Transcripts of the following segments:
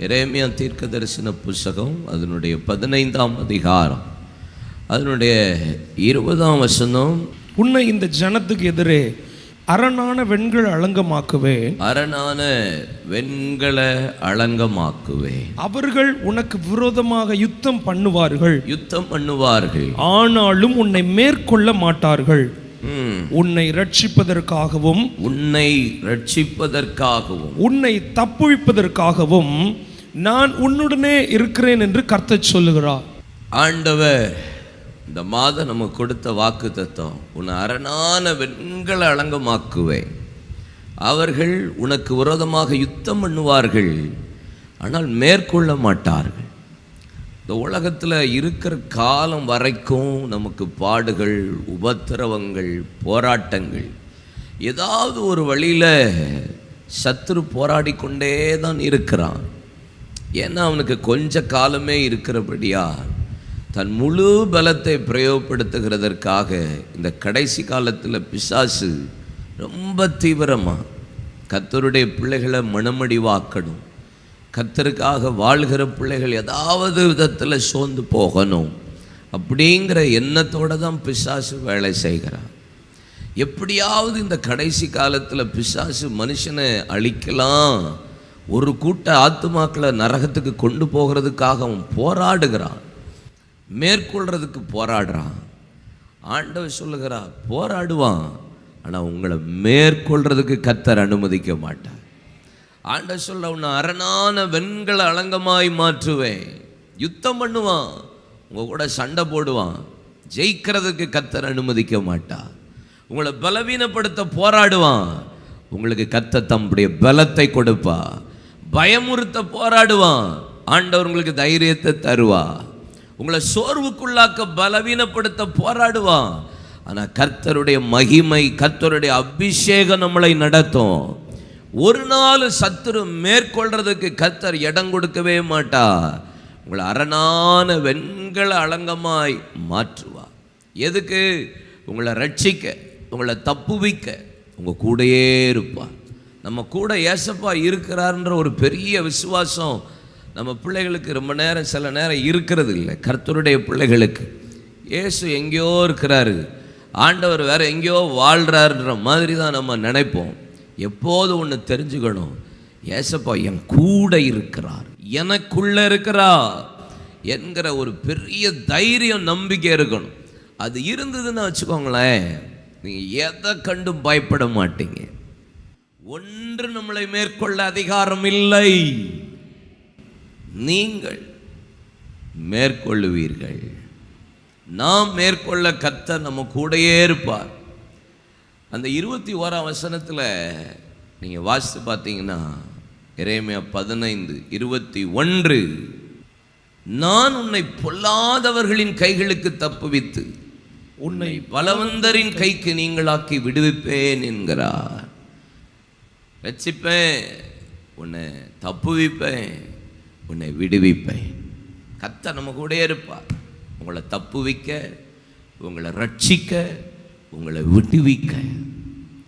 எரேமியா தீர்க்க தரிசன புஸ்தகம் அதனுடைய பதினைந்தாம் அதிகாரம். அதனுடைய இருபதாம் வசனம் உன்னை இந்த ஜனத்துக்கு எதிரே அரணான வெண்கள் அலங்கமாக்குவேன். அரணான வெண்கல அலங்கமாக்குவேன். அவர்கள் உனக்கு விரோதமாக யுத்தம் பண்ணுவார்கள். யுத்தம் பண்ணுவார்கள். ஆனாலும் உன்னை மேற்கொள்ள மாட்டார்கள். உன்னை ரட்சிப்பதற்காகவும் உன்னை ரட்சிப்பதற்காகவும் உன்னை தப்புவிப்பதற்காகவும் நான் உன்னுடனே இருக்கிறேன் என்று கர்த்தர் சொல்லுகிறார். ஆண்டவர் இந்த மாதம் நமக்கு கொடுத்த வாக்கு தத்துவம் உன்னை அரணான வெண்கல அலங்கமாக்குவேன். அவர்கள் உனக்கு விரோதமாக யுத்தம் பண்ணுவார்கள் ஆனால் மேற்கொள்ள மாட்டார்கள். இந்த உலகத்தில் இருக்கிற காலம் வரைக்கும் நமக்கு பாடுகள் உபத்திரவங்கள் போராட்டங்கள். ஏதாவது ஒரு வழியில் சத்துரு போராடி கொண்டே தான் இருக்கிறான். ஏன்னா அவனுக்கு கொஞ்ச காலமே இருக்கிறபடியா தன் முழு பலத்தை பிரயோகப்படுத்துகிறதற்காக இந்த கடைசி காலத்தில் பிசாசு ரொம்ப தீவிரமாக கத்தருடைய பிள்ளைகளை மனமடிவாக்கணும். கத்தருக்காக வாழ்கிற பிள்ளைகள் ஏதாவது விதத்தில் சோர்ந்து போகணும் அப்படிங்கிற எண்ணத்தோடு தான் பிசாசு வேலை செய்கிறான் எப்படியாவது இந்த கடைசி காலத்தில் பிசாசு மனுஷனை அழிக்கலாம் ஒரு கூட்ட ஆத்துமாக்களை நரகத்துக்கு கொண்டு போகிறதுக்காக அவன் போராடுகிறான் மேற்கொள்கிறதுக்கு போராடுறான். ஆண்டவர் சொல்லுகிறா போராடுவான் ஆனால் உங்களை மேற்கொள்கிறதுக்கு கத்தர் அனுமதிக்க மாட்டார். ஆண்ட சொல்ல உன்னை அரணான வெண்கல அலங்கமாய் மாற்றுவேன். யுத்தம் பண்ணுவான் உங்க கூட சண்டை போடுவான். ஜெயிக்கிறதுக்கு கத்தர் அனுமதிக்க மாட்டான் உங்களை பலவீனப்படுத்த போராடுவான். உங்களுக்கு கத்த தம்முடைய பலத்தை கொடுப்பா பயமுறுத்த போராடுவான். ஆண்டவர் உங்களுக்கு தைரியத்தை தருவா உங்களை சோர்வுக்குள்ளாக்க பலவீனப்படுத்த போராடுவான். ஆனால் கர்த்தருடைய மகிமை கர்த்தருடைய அபிஷேகம் நம்மளை நடத்தும். ஒரு நாள் சத்துரு மேற்கொள்றதுக்கு கர்த்தர் இடம் கொடுக்கவே மாட்டார். உங்களை அரணான வெண்கல அலங்கமாய் மாற்றுவா எதுக்கு? உங்களை ரட்சிக்க உங்களை தப்புவிக்க உங்கள் கூடயே இருப்பார். நம்ம கூட ஏசப்பா இருக்கிறாருன்ற ஒரு பெரிய விசுவாசம் நம்ம பிள்ளைகளுக்கு ரொம்ப நேரம் சில நேரம் இருக்கிறது இல்லை. கர்த்தருடைய பிள்ளைகளுக்கு. ஏசு எங்கேயோ இருக்கிறாரு. ஆண்டவர் வேற எங்கேயோ வாழ்கிறாருன்ற மாதிரி தான் நம்ம நினைப்போம். எப்போது ஒன்று தெரிஞ்சுக்கணும்? ஏசப்பா என் கூட இருக்கிறார். எனக்குள்ள இருக்கிறார் என்கிற ஒரு பெரிய தைரியம் நம்பிக்கை இருக்கணும். அது இருந்ததுன்னு வச்சுக்கோங்களேன் நீங்கள் எதை கண்டும் பயப்பட மாட்டீங்க. ஒன்று நம்மளை மேற்கொள்ள அதிகாரம் இல்லை. நீங்கள் மேற்கொள்ளுவீர்கள். நாம் மேற்கொள்ள கத்த நம்ம கூடயே இருப்பார். அந்த இருபத்தி ஓராம் வசனத்தில் நீங்கள் வாசித்து பார்த்தீங்கன்னா இறைமையா பதினைந்து இருபத்தி ஒன்று நான் உன்னை பொல்லாதவர்களின் கைகளுக்கு தப்புவித்து உன்னை பலவந்தரின் கைக்கு நீங்களாக்கி விடுவிப்பேன் என்கிறார். ரட்சிப்பேன் உன்னை தப்புவிப்பேன் உன்னை விடுவிப்பேன். கத்த நம்ம கூட இருப்பார். உங்களை தப்புவிக்க உங்களை ரட்சிக்க உங்களை விடுவிக்க.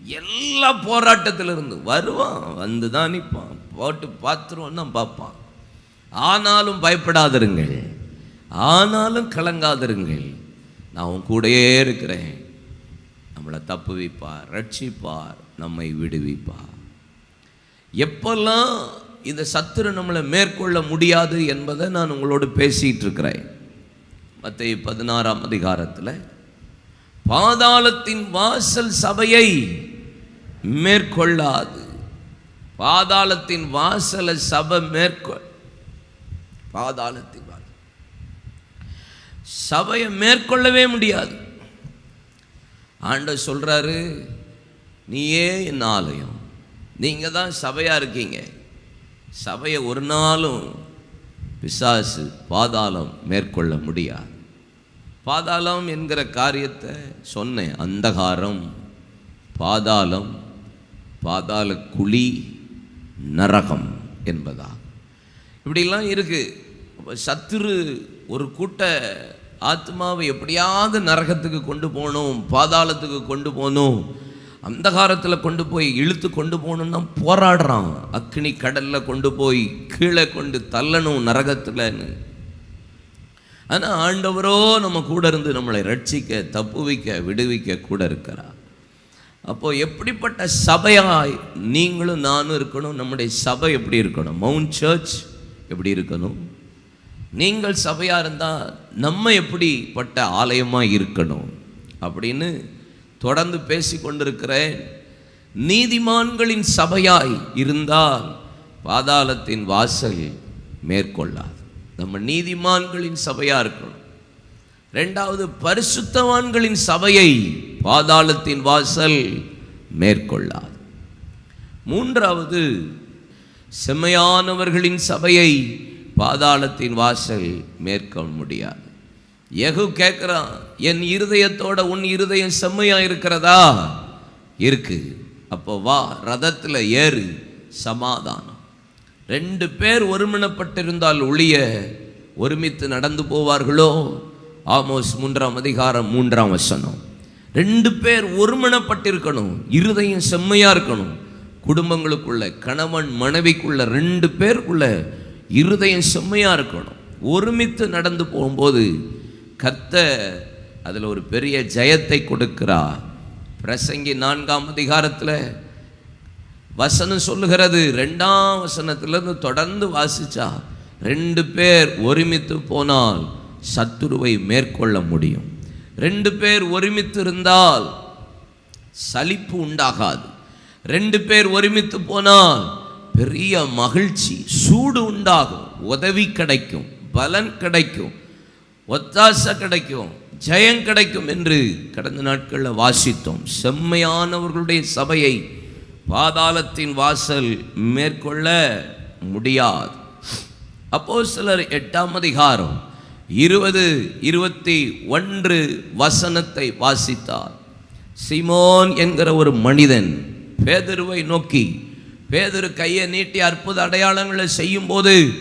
எல்லா போராட்டத்திலிருந்து வருவான் வந்து தான் நிற்பான். போட்டு பார்த்துருவோம் தான் பார்ப்பான். ஆனாலும் பயப்படாதிருங்கள். ஆனாலும் கலங்காதிருங்கள். நான் உன் கூடயே இருக்கிறேன். நம்மளை தப்புவிப்பார் ரட்சிப்பார் நம்மை விடுவிப்பார். எப்பெல்லாம் இந்த சத்துரு நம்மளை மேற்கொள்ள முடியாது என்பதை நான் உங்களோடு பேசிகிட்டு இருக்கிறேன். மற்ற பதினாறாம் அதிகாரத்தில் பாதாளத்தின் வாசல் சபையை மேற்கொள்ளாது. பாதாளத்தின் வாசலை சபை மேற்கொள் பாதாளத்தின் வாசல். சபையை மேற்கொள்ளவே முடியாது. ஆண்டவர் சொல்றாரு நீயே என் ஆலயம். நீங்க தான் சபையா இருக்கீங்க. சபையை ஒரு நாளும் பிசாசு பாதாளம் மேற்கொள்ள முடியாது. பாதாளம் என்கிற காரியத்தை சொன்னேன். அந்தகாரம் பாதாளம் பாதாள குழி நரகம் என்பதா. இப்படிலாம் இருக்குது சத்துரு ஒரு கூட்ட ஆத்மாவை எப்படியாவது நரகத்துக்கு கொண்டு போகணும் பாதாளத்துக்கு கொண்டு போகணும் அந்தகாரத்தில் கொண்டு போய் இழுத்து கொண்டு போகணும்னா போராடுறான். அக்னி கடலில் கொண்டு போய் கீழே கொண்டு தள்ளணும் நரகத்தில்னு ஆனால் ஆண்டவரோ நம்ம கூட இருந்து நம்மளை ரட்சிக்க தப்புவிக்க விடுவிக்க கூட இருக்கிறார். அப்போது எப்படிப்பட்ட சபையாய் நீங்களும் நானும் இருக்கணும்? நம்முடைய சபை எப்படி இருக்கணும்? மவுண்ட் சர்ச் எப்படி இருக்கணும்? நீங்கள் சபையாக இருந்தால் நம்ம எப்படிப்பட்ட ஆலயமாக இருக்கணும்? அப்படின்னு தொடர்ந்து பேசி கொண்டிருக்கிறேன். நீதிமான்களின் சபையாய் இருந்தால் பாதாளத்தின் வாசல் மேற்கொள்ளார். நம்ம நீதிமான்களின் சபையாக இருக்கணும். ரெண்டாவது பரிசுத்தவான்களின் சபையை பாதாளத்தின் வாசல் மேற்கொள்ளாது. மூன்றாவது செம்மையானவர்களின் சபையை பாதாளத்தின் வாசல் மேற்கொள்ள முடியாது. எகு கேட்குறான் என் இருதயத்தோட உன் இருதயம் செம்மையா இருக்கிறதா? இருக்கு. அப்போ வா ரதத்தில் ஏறு சமாதானம். ரெண்டு பேர் ஒருமனப்பட்டிருந்தால் ஒழிய ஒருமித்து நடந்து போவார்களோ? ஆமோஸ் மூன்றாம் அதிகாரம் மூன்றாம் வசனம். ரெண்டு பேர் ஒருமனப்பட்டிருக்கணும் இருதயம் செம்மையாக இருக்கணும். குடும்பங்களுக்குள்ள கணவன் மனைவிக்குள்ள ரெண்டு பேருக்குள்ள இருதயம் செம்மையாக இருக்கணும். ஒருமித்து நடந்து போகும்போது கத்த அதில் ஒரு பெரிய ஜெயத்தை கொடுக்கிறா பிரசங்கி நான்காம் அதிகாரத்தில் வசனம் சொல்லுகிறது. ரெண்டாம் வசனத்திலிருந்து தொடர்ந்து வாசிச்சா ரெண்டு பேர் ஒருமித்து போனால் சத்துருவை மேற்கொள்ள முடியும். ரெண்டு பேர் ஒருமித்து இருந்தால் சலிப்பு உண்டாகாது. ரெண்டு பேர் ஒருமித்து போனால் பெரிய மகிழ்ச்சி சூடு உண்டாகும் உதவி கிடைக்கும் பலன் கிடைக்கும் ஒத்தாசை கிடைக்கும் ஜெயம் கிடைக்கும் என்று கடந்த நாட்களில் வாசித்தோம். செம்மையானவர்களுடைய சபையை பாதாளத்தின் வாசல் மேற்கொள்ள முடியாது. அப்போ சிலர் எட்டாம் அதிகாரம் இருபது இருபத்தி ஒன்று வசனத்தை வாசித்தார். சிமோன் என்கிற ஒரு மனிதன் பேதருவை நோக்கி பேதரு கையை நீட்டி அற்புத அடையாளங்களை செய்யும்போது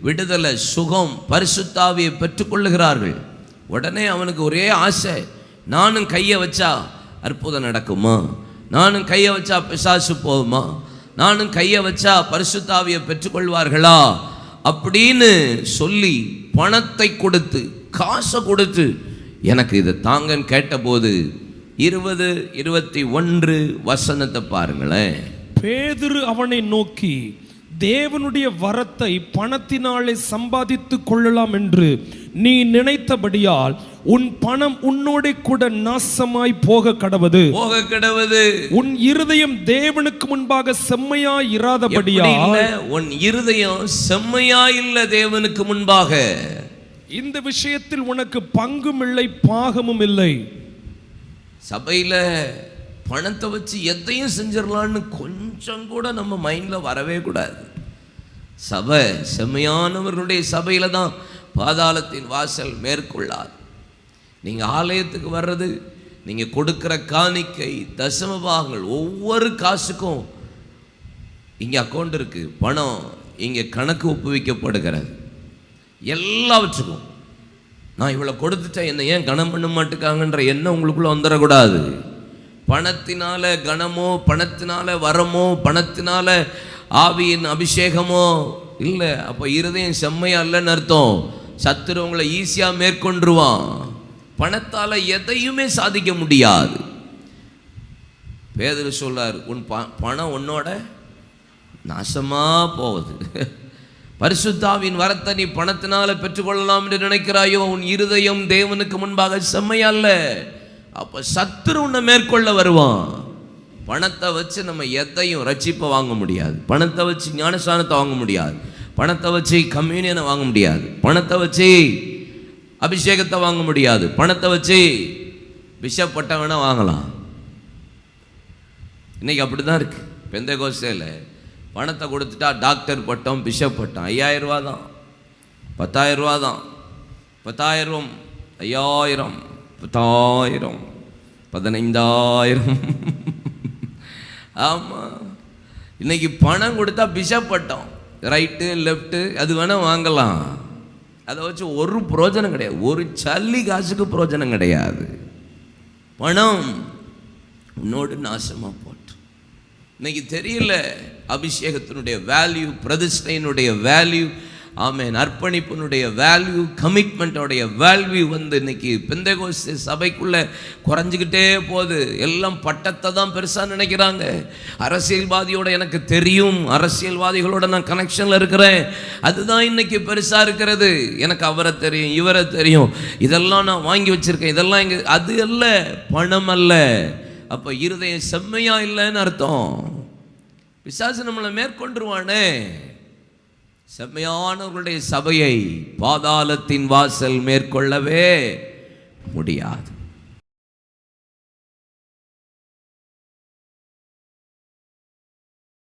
விடுதலை சுகம் பரிசுத்தாவியை பெற்றுக்கொள்ளுகிறார்கள். உடனே அவனுக்கு ஒரே ஆசை நானும் கையை வச்சா அற்புதம் நடக்குமா? நானும் கையை வச்சா பிசாசு போகுமா? நானும் கையை வச்சா பரிசுத்தாவியை பெற்றுக்கொள்வார்களா? அப்படின்னு சொல்லி பணத்தை கொடுத்து காசை கொடுத்து எனக்கு இதை தாங்கன்னு கேட்டபோது இருபது இருபத்தி ஒன்று வசனத்தை பாருங்களேன். பேதுரு அவனை நோக்கி தேவனுடைய வரத்தை பணத்தினாலே சம்பாதித்துக் கொள்ளலாம் என்று நீ நினைத்தபடியால் உன் பணம் உன்னோட கூட நாசமாய் போக கடவது. போக கிடவது. உன் இருதயம் தேவனுக்கு முன்பாக செம்மையாய் எப்படி இராதபடியா இல்ல? உன் இருதயம் செம்மையா இல்ல தேவனுக்கு முன்பாக. இந்த விஷயத்தில் உனக்கு பங்கும் இல்லை பாகமும் இல்லை. சபையில பணத்தை வச்சு எதையும் செஞ்சிடலான்னு கொஞ்சம் கூட நம்ம மைண்டில் வரவே கூடாது. சபை செம்மையானவர்களுடைய சபையில் தான் பாதாளத்தின் வாசல் மேற்கொள்ளாது. நீங்கள் ஆலயத்துக்கு வர்றது நீங்கள் கொடுக்குற காணிக்கை தசம பாகங்கள் ஒவ்வொரு காசுக்கும் இங்கே அக்கௌண்ட் இருக்குது பணம் இங்கே கணக்கு ஒப்புவிக்கப்படுகிறது. எல்லாவற்றுக்கும். நான் இவ்வளோ கொடுத்துட்டேன் என்னை ஏன் கணம் பண்ண மாட்டுக்காங்கன்ற எண்ணம் உங்களுக்குள்ளே வந்துடக்கூடாது. பணத்தினால கணமோ பணத்தினால வரமோ பணத்தினால ஆவியின் அபிஷேகமோ? இல்லை அப்போ இருதயம் செம்மையா இல்லைன்னு அர்த்தம். சத்துரு உங்களை ஈஸியாக மேற்கொண்டுருவான். பணத்தால் எதையுமே சாதிக்க முடியாது. பேதர் சொல்றார் உன் ப பணம் உன்னோட நாசமாக போகுது. பரிசுத்தாவின் வரத்தை நீ பணத்தினால பெற்றுக்கொள்ளலாம் என்று நினைக்கிறாயோ? உன் இருதயம் தேவனுக்கு முன்பாக செம்மையல்ல அப்போ சத்துரு உன்னை மேற்கொள்ள வருவான். பணத்தை வச்சு நம்ம எதையும் ரட்சிப்பை வாங்க முடியாது. பணத்தை வச்சு ஞானஸ்தானத்தை வாங்க முடியாது. பணத்தை வச்சு கம்யூனியனை வாங்க முடியாது. பணத்தை வச்சு அபிஷேகத்தை வாங்க முடியாது. பணத்தை வச்சு பிஷப் பட்டம் வேணால் வாங்கலாம். இன்னைக்கு அப்படி தான் இருக்கு. பெந்த கோஸ்டையில் பணத்தை கொடுத்துட்டா டாக்டர் பட்டம் பிஷப் பட்டம் ஐயாயிரம் ரூபா தான் பத்தாயிரம் ரூபா தான் பத்தாயிரம் ஐயாயிரம். பத்தாயிரம் பதினைந்தாயிரம். ஆமாம் இன்னைக்கு பணம் கொடுத்தா பிஷப் பட்டம். ரைட்டு லெஃப்ட்டு அது வேணால் வாங்கலாம். அதை வச்சு ஒரு புரோஜனம் கிடையாது. ஒரு சல்லி காசுக்கு புரோஜனம் கிடையாது. பணம் உன்னோடு நாசமாக போட்டு. இன்னைக்கு தெரியல அபிஷேகத்தினுடைய வேல்யூ பிரதிஷ்டையினுடைய வேல்யூ ஆமேன். அர்ப்பணிப்பினுடைய வேல்யூ கமிட்மெண்ட்டோடைய வேல்யூ வந்து இன்னைக்கு பெந்தகோஸ்து சபைக்குள்ளே குறைஞ்சிக்கிட்டே போகுது. எல்லாம் பட்டத்தை தான் பெருசாக நினைக்கிறாங்க. அரசியல்வாதியோட எனக்கு தெரியும். அரசியல்வாதிகளோட நான் கனெக்ஷனில் இருக்கிறேன். அதுதான் இன்னைக்கு பெருசாக இருக்கிறது. எனக்கு அவரை தெரியும் இவரை தெரியும். இதெல்லாம் நான் வாங்கி வச்சுருக்கேன். இதெல்லாம் இங்கே அது அல்ல பணம் அல்ல. அப்போ இருதயம் செம்மையா இல்லைன்னு அர்த்தம். பிசாசு நம்மளை மேற்கொண்டுருவானே. செம்மையானவர்களுடைய சபையை பாதாளத்தின் வாசல் மேற்கொள்ளவே முடியாது.